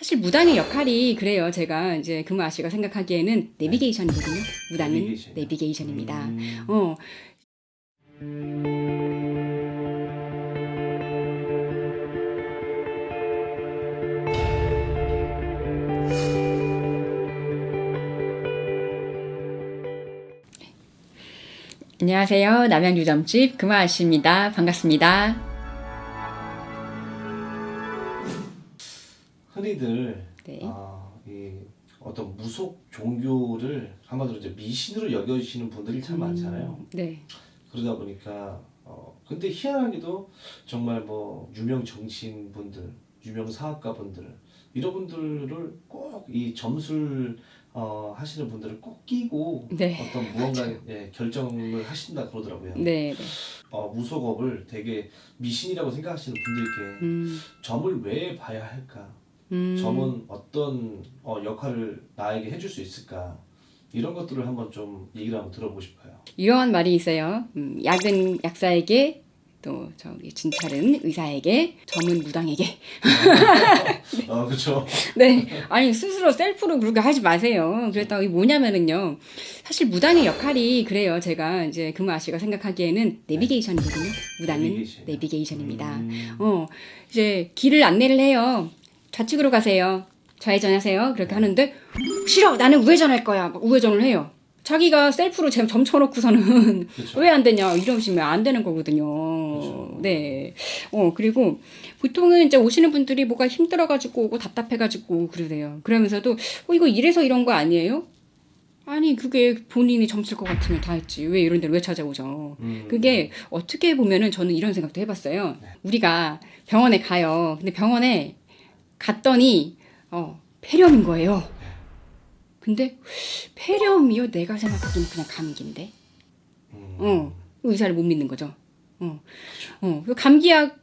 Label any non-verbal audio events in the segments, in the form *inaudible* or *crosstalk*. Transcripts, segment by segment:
사실 무당의 역할이 그래요. 제가 이제 금화 씨가 생각하기에는 내비게이션이거든요. 무당은 내비게이션이요? 내비게이션 입니다. 음. 어, 안녕하세요. 남양주점집 금화 씨입니다. 반갑습니다. 흔히들 네. 아, 이 어떤 무속 종교를 한마디로 이제 미신으로 여겨지시는 분들이 참 많잖아요. 네. 그러다 보니까 어 근데 희한하게도 정말 뭐 유명 정치인 분들, 유명 사업가 분들 이런 분들을 꼭 이 점술 어, 하시는 분들을 꼭 끼고 네. 어떤 무언가 예, 결정을 하신다 그러더라고요. 네. 네. 어, 무속업을 되게 미신이라고 생각하시는 분들께 음, 점을 왜 봐야 할까? 음, 점은 어떤 어, 역할을 나에게 해줄 수 있을까? 이런 것들을 한번 좀 얘기를 한번 들어보고 싶어요. 이러한 말이 있어요. 음, 약은 약사에게 또 저기 진찰은 의사에게 점은 무당에게. *laughs* 어, 그렇죠. *laughs* 네. 아니 스스로 셀프로 그렇게 하지 마세요. 그랬다가 뭐냐면은요. 사실 무당의 역할이 그래요. 제가 이제 금화 씨가 생각하기에는 내비게이션이거든요. 무당은 내비게이션. 내비게이션입니다. 음, 어 이제 길을 안내를 해요 좌측으로 가세요 좌회전하세요 그렇게 하는데 싫어 나는 우회전할 거야 막 우회전을 해요 자기가 셀프로 점 쳐놓고서는 그렇죠. *laughs* 왜안 되냐 이러시면 안 되는 거거든요. 그렇죠. 네. 어 그리고 보통은 이제 오시는 분들이 뭐가 힘들어가지고 오고 답답해가지고 그러세요. 그러면서도 어 이거 이래서 이런 거 아니에요? 아니 그게 본인이 점칠 것 같으면 다 했지 왜 이런 데를 왜 찾아오죠? 음, 그게 어떻게 보면은 저는 이런 생각도 해봤어요. 우리가 병원에 가요. 근데 병원에 갔더니 어 폐렴인 거예요. 근데 폐렴이요? 내가 생각하기엔 그냥 감기인데. 음, 어, 의사를 못 믿는 거죠. 어, 어, 그 감기약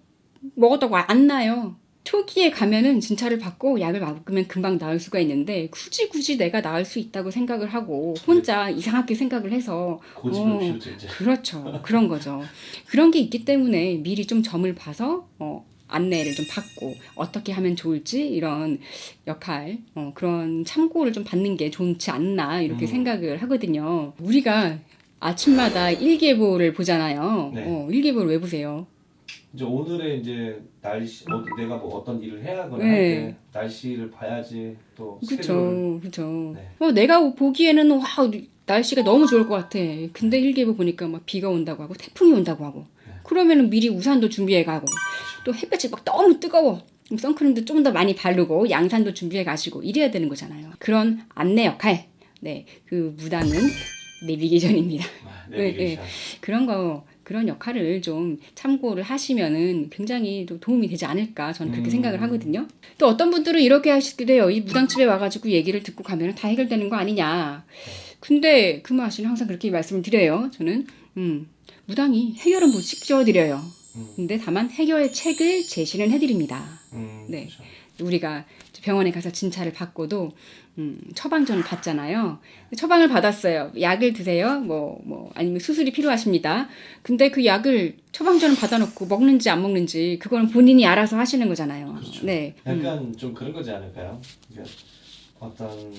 먹었다고 안 나요. 초기에 가면은 진찰을 받고 약을 먹으면 금방 나을 수가 있는데 굳이 굳이 내가 나을 수 있다고 생각을 하고 혼자 이상하게 생각을 해서 고집을 어, 피우죠 이제. 그렇죠. 그런 거죠. 그런 게 있기 때문에 미리 좀 점을 봐서 어, 안내를 좀 받고 어떻게 하면 좋을지 이런 역할 어, 그런 참고를 좀 받는 게 좋지 않나 이렇게 음. 생각을 하거든요. 우리가 아침마다 일기예보를 보잖아요. 네. 어, 일기예보를 왜 보세요? 이제 오늘의 이제 날씨, 어, 내가 뭐 어떤 일을 해야 하거나 네. 할때 날씨를 봐야지 또 그렇죠, 그렇죠. 네. 어, 내가 보기에는 와 날씨가 너무 좋을 것 같아. 근데 일기예보 보니까 막 비가 온다고 하고 태풍이 온다고 하고. 네. 그러면은 미리 우산도 준비해 가고 또 햇볕이 막 너무 뜨거워. 그럼 선크림도 좀 더 많이 바르고 양산도 준비해 가시고 이래야 되는 거잖아요. 그런 안내 역할. 네, 그 무당은 내비게이션입니다. 아, *laughs* 네, 내비게이션. 그런 거 그런 역할을 좀 참고를 하시면은 굉장히 또 도움이 되지 않을까 저는 그렇게 음. 생각을 하거든요. 또 어떤 분들은 이렇게 하시기도 해요. 이 무당집에 와가지고 얘기를 듣고 가면 다 해결되는 거 아니냐. 근데 금화 씨는 항상 그렇게 말씀을 드려요. 저는 음, 무당이 해결은 못 시켜드려요. 음, 근데 다만 해결 책을 제시는 해드립니다. 음, 네. 그렇죠. 우리가 병원에 가서 진찰을 받고도 음, 처방전을 받잖아요. 처방을 받았어요. 약을 드세요. 뭐, 뭐, 아니면 수술이 필요하십니다. 근데 그 약을 처방전을 받아놓고 먹는지 안 먹는지 그거는 본인이 알아서 하시는 거잖아요. 그렇죠. 네. 음. 약간 좀 그런 거지 않을까요? 그러니까 어떤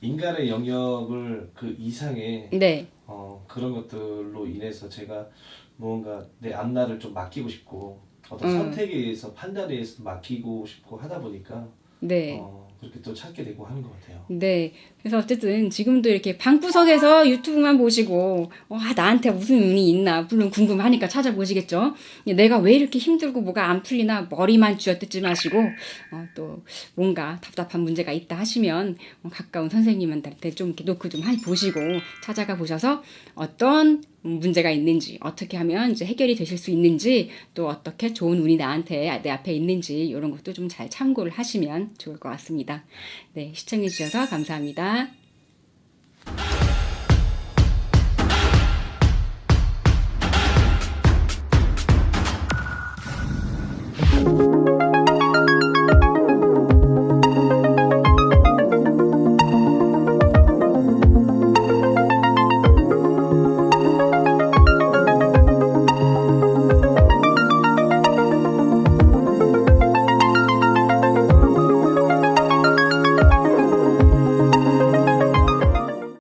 인간의 영역을 그 이상의 네. 어, 그런 것들로 인해서 제가 무언가 내 앞날을 좀 맡기고 싶고 어떤 음. 선택에 의해서 판단에 의해서 맡기고 싶고 하다 보니까 네. 어, 그렇게 또 찾게 되고 하는 것 같아요. 네. 그래서 어쨌든 지금도 이렇게 방구석에서 유튜브만 보시고, 와, 나한테 무슨 운이 있나, 물론 궁금하니까 찾아보시겠죠. 내가 왜 이렇게 힘들고 뭐가 안 풀리나 머리만 쥐어뜯지 마시고, 어, 또 뭔가 답답한 문제가 있다 하시면 어, 가까운 선생님한테 좀 이렇게 노크 좀 하- 보시고 찾아가 보셔서 어떤 문제가 있는지, 어떻게 하면 이제 해결이 되실 수 있는지, 또 어떻게 좋은 운이 나한테 내 앞에 있는지, 이런 것도 좀 잘 참고를 하시면 좋을 것 같 네, 시청해주셔서 감사합니다.